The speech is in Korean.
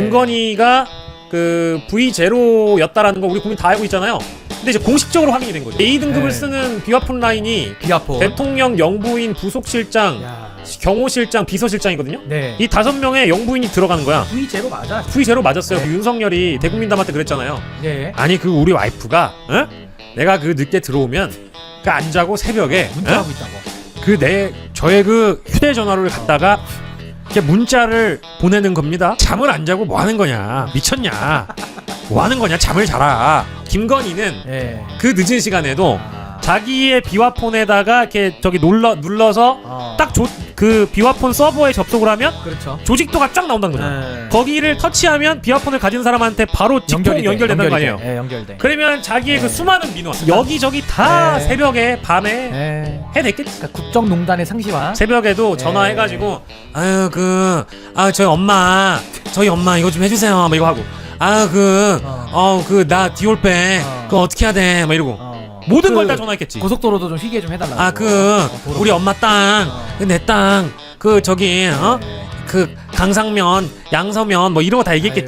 김건희가 그 V0였다라는 거 우리 국민 다 알고 있잖아요. 근데 이제 공식적으로 확인이 된 거죠. A 등급을 네. 쓰는 비화폰 라인이 비아포. 대통령 영부인 부속실장, 야. 경호실장, 비서실장이거든요. 네. 이 다섯 명의 영부인이 들어가는 거야. V 제로 맞아. V0 맞았어요. 네. 그 윤석열이 대국민담한테 그랬잖아요. 네. 아니 그 우리 와이프가 어? 내가 그 늦게 들어오면 그 안 자고 새벽에 문자하고 있다고. 그 내 저의 그 휴대전화를 갖다가 문자를 보내는 겁니다. 잠을 안 자고 뭐 하는 거냐? 미쳤냐? 뭐 하는 거냐? 잠을 자라. 김건희는 예. 그 늦은 시간에도 아. 자기의 비화폰에다가 이렇게 저기 눌러 눌러서 어. 딱 그 비화폰 서버에 접속을 하면 그렇죠. 조직도가 쫙 나온다는 거죠. 네. 거기를 터치하면 비화폰을 가진 사람한테 바로 직통 연결된다는 거 아니에요. 돼. 예, 연결돼. 그러면 자기의 네. 그 수많은 민원 여기저기 다 네. 새벽에 밤에 예. 해냈겠지. 그러니까 국정농단의 상시화. 새벽에도 네. 전화해가지고 아유 그 아 저희 엄마 저희 엄마 이거 좀 해주세요 막 이거 하고 아유 어. 그어 그나 디올백 어. 그거 어떻게 해야 돼 막 이러고 어. 모든 그걸다 전화했겠지. 고속도로도 좀 휘게 좀 해달라고. 아 그 어, 도로. 우리 엄마 땅 어. 내땅 그 저기 어 네. 그 강상면 양서면 뭐 이런 거 다 얘기했겠지.